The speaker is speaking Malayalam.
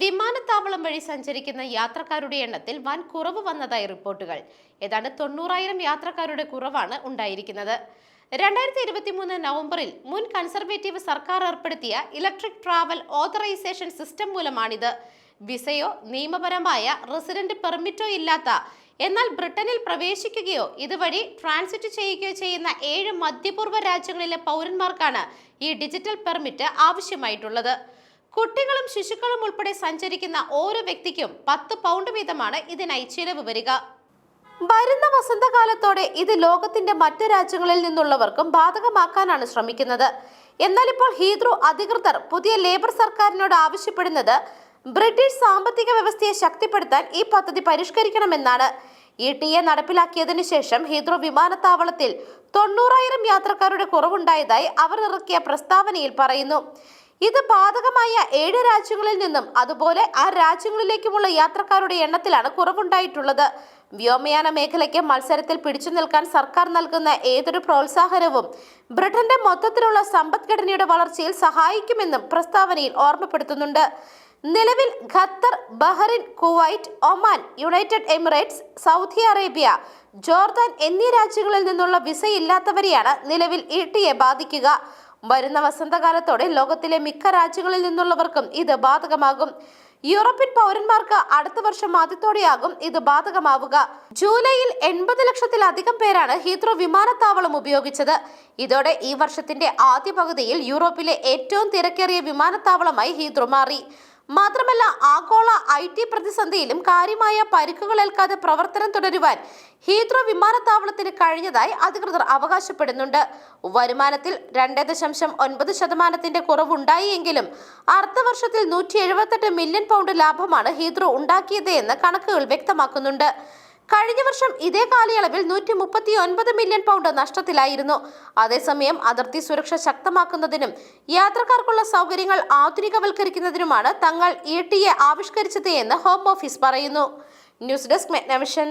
വിമാനത്താവളം വഴി സഞ്ചരിക്കുന്ന യാത്രക്കാരുടെ എണ്ണത്തിൽ വൻ കുറവ് വന്നതായി റിപ്പോർട്ടുകൾ. ഏതാണ്ട് തൊണ്ണൂറായിരം യാത്രക്കാരുടെ കുറവാണ് ഉണ്ടായിരിക്കുന്നത്. രണ്ടായിരത്തി ഇരുപത്തി മൂന്ന് നവംബറിൽ മുൻ കൺസർവേറ്റീവ് സർക്കാർ ഏർപ്പെടുത്തിയ ഇലക്ട്രിക് ട്രാവൽ ഓതറൈസേഷൻ സിസ്റ്റം മൂലമാണിത്. വിസയോ നിയമപരമായ റെസിഡന്റ് പെർമിറ്റോ ഇല്ലാത്ത എന്നാൽ ബ്രിട്ടനിൽ പ്രവേശിക്കുകയോ ഇതുവഴി ട്രാൻസിറ്റ് ചെയ്യുകയോ ചെയ്യുന്ന ഏഴ് മധ്യപൂർവ രാജ്യങ്ങളിലെ പൗരന്മാർക്കാണ് ഈ ഡിജിറ്റൽ പെർമിറ്റ് ആവശ്യമായിട്ടുള്ളത്. കുട്ടികളും ശിശുക്കളും ഉൾപ്പെടെ സഞ്ചരിക്കുന്ന ഓരോ വ്യക്തിക്കും പത്ത് പൗണ്ട് വീതമാണ് ഇതിനായി ചിലവ് വരിക. വരുന്ന വസന്തകാലത്തോടെ ഇത് ലോകത്തിന്റെ മറ്റു രാജ്യങ്ങളിൽ നിന്നുള്ളവർക്കും ബാധകമാക്കാനാണ് ശ്രമിക്കുന്നത്. എന്നാൽ ഇപ്പോൾ ഹീദ്രു അധികൃതർ പുതിയ ലേബർ സർക്കാരിനോട് ആവശ്യപ്പെടുന്നത് ബ്രിട്ടീഷ് സാമ്പത്തിക വ്യവസ്ഥയെ ശക്തിപ്പെടുത്താൻ ഈ പദ്ധതി പരിഷ്കരിക്കണമെന്നാണ്. ഇ ടി എ നടപ്പിലാക്കിയതിനു ശേഷം ഹീദ്രു വിമാനത്താവളത്തിൽ തൊണ്ണൂറായിരം യാത്രക്കാരുടെ കുറവുണ്ടായതായി അവർ ഇറക്കിയ പ്രസ്താവനയിൽ പറയുന്നു. ഇത് ബാധകമായ ഏഴ് രാജ്യങ്ങളിൽ നിന്നും അതുപോലെ ആ രാജ്യങ്ങളിലേക്കുമുള്ള യാത്രക്കാരുടെ എണ്ണത്തിലാണ് കുറവുണ്ടായിട്ടുള്ളത്. വ്യോമയാന മേഖലയ്ക്ക് മത്സരത്തിൽ പിടിച്ചു നിൽക്കാൻ സർക്കാർ നൽകുന്ന ഏതൊരു പ്രോത്സാഹനവും ബ്രിട്ടന്റെ മൊത്തത്തിലുള്ള സമ്പദ്ഘടനയുടെ വളർച്ചയിൽ സഹായിക്കുമെന്നും പ്രസ്താവനയിൽ ഓർമ്മപ്പെടുത്തുന്നുണ്ട്. നിലവിൽ Qatar Bahrain Kuwait Oman United Emirates Saudi Arabia Jordan എന്നീ രാജ്യങ്ങളിൽ നിന്നുള്ള വിസയില്ലാത്തവരെയാണ് നിലവിൽ ഇ ബാധിക്കുക. വരുന്ന വസന്തകാലത്തോടെ ലോകത്തിലെ മിക്ക രാജ്യങ്ങളിൽ നിന്നുള്ളവർക്കും ഇത് ബാധകമാകും. യൂറോപ്യൻ പൗരന്മാർക്ക് അടുത്ത വർഷം ആദ്യത്തോടെയാകും ഇത് ബാധകമാവുക. ജൂലൈയിൽ എൺപത് ലക്ഷത്തിലധികം പേരാണ് ഹീത്രോ വിമാനത്താവളം ഉപയോഗിച്ചത്. ഇതോടെ ഈ വർഷത്തിന്റെ ആദ്യ പകുതിയിൽ യൂറോപ്പിലെ ഏറ്റവും തിരക്കേറിയ വിമാനത്താവളമായി ഹീത്രോ മാറി. മാത്രമല്ല ആഗോള ഐ ടി പ്രതിസന്ധിയിലും കാര്യമായ പരിക്കുകൾ ഏൽക്കാതെ പ്രവർത്തനം തുടരുവാൻ ഹീത്രോ വിമാനത്താവളത്തിന് കഴിഞ്ഞതായി അധികൃതർ അവകാശപ്പെടുന്നുണ്ട്. വരുമാനത്തിൽ രണ്ട് ദശാംശം ഒൻപത് ശതമാനത്തിന്റെ കുറവുണ്ടായി എങ്കിലും അർദ്ധവർഷത്തിൽ നൂറ്റി എഴുപത്തെട്ട് മില്യൺ പൗണ്ട് ലാഭമാണ് ഹീത്രോ ഉണ്ടാക്കിയത് എന്ന് കണക്കുകൾ വ്യക്തമാക്കുന്നുണ്ട്. കഴിഞ്ഞ വർഷം ഇതേ കാലയളവിൽ നൂറ്റി മുപ്പത്തി ഒൻപത് മില്യൺ പൗണ്ട് നഷ്ടത്തിലായിരുന്നു. അതേസമയം അതിർത്തി സുരക്ഷ ശക്തമാക്കുന്നതിനും യാത്രക്കാർക്കുള്ള സൗകര്യങ്ങൾ ആധുനികവൽക്കരിക്കുന്നതിനുമാണ് തങ്ങൾ ഇ ടി എ ആവിഷ്കരിച്ചത് എന്ന് ഹോം ഓഫീസ് പറയുന്നു. News desk മെഗ്നവിഷൻ.